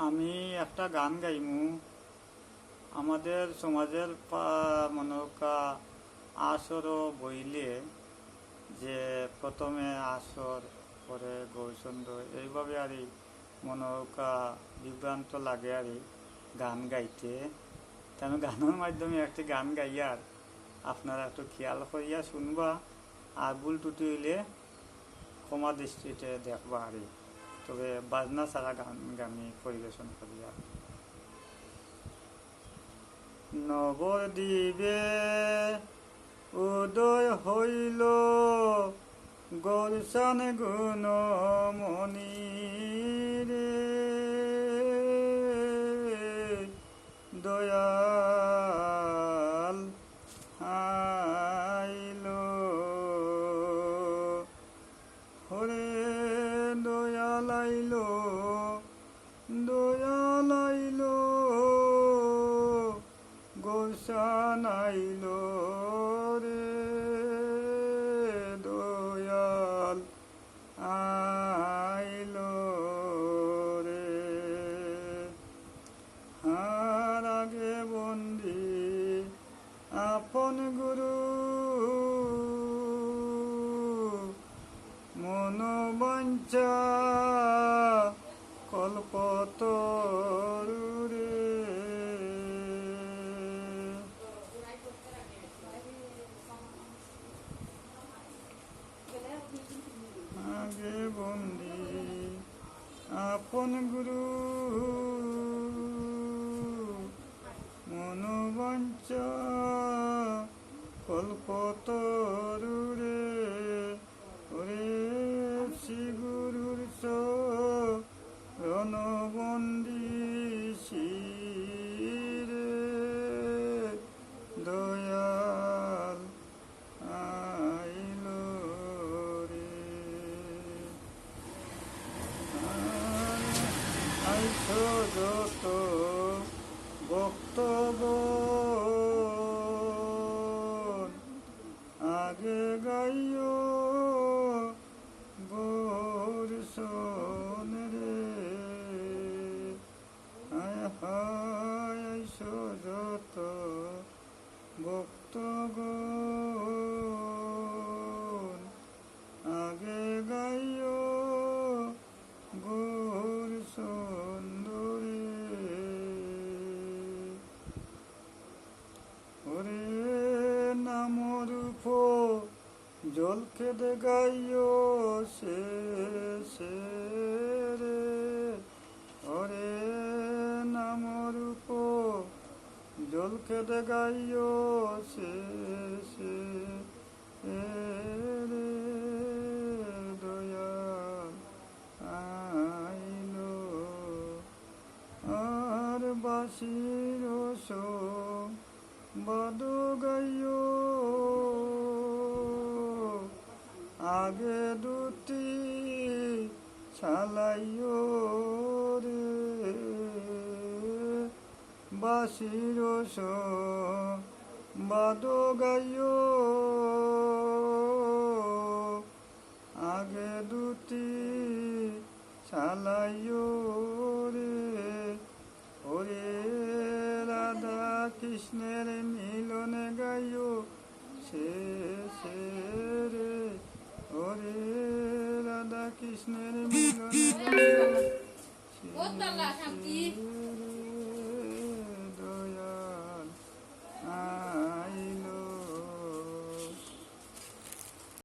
আমি একটা গান গাইমু। আমাদের সমাজের পা- মনে কা আসর বইলে যে প্রথমে আসর পরে গৌরচন্দ্র, এইভাবে আর মনে কা বিভ্রান্ত লাগে আর গান গাইতে। আমি গানের মাধ্যমে একটি গান গাইয়ার আপনারা একটু খেয়াল করিয়া শুনবা। আর ভুল টুটি হইলে ক্ষমা দৃষ্টিতে দেখবা আর তবে বাজনা ছাড়া গান গামি পরিবেশন করিয়া নবদ্বীপে উদয় হইল গোলসান গুণ মনি রে দয়াল আইল হরে দয়াল আইল দয়াল আইল গোসান আইল রে দয়াল আইল রে হার আগে বন্দি আপন গুরু মনোবাঞ্ছা কল্পতরু আগে বন্দি আপন গুরু মনোবাঞ্চ কল্পতরু রে ওরে শ্রী গুরুর রণবন্দি শিরে দয়াল আইল রে আইস যত বক্তব্য আগে গাইও গোর সোন রে। আয় হায় যত ভক্তগণ আগে গাইও গোর সুন্দরে ওরে নাম রূপ জল কেটে গাইও সে সে রে। ওরে নাম রূপ জল কেটে গাইও সে সে রে। দয়াল আইলো আর বাসির বাদ গাইও আগে দুটি চালাইও রে। বাসির বাদ গাইও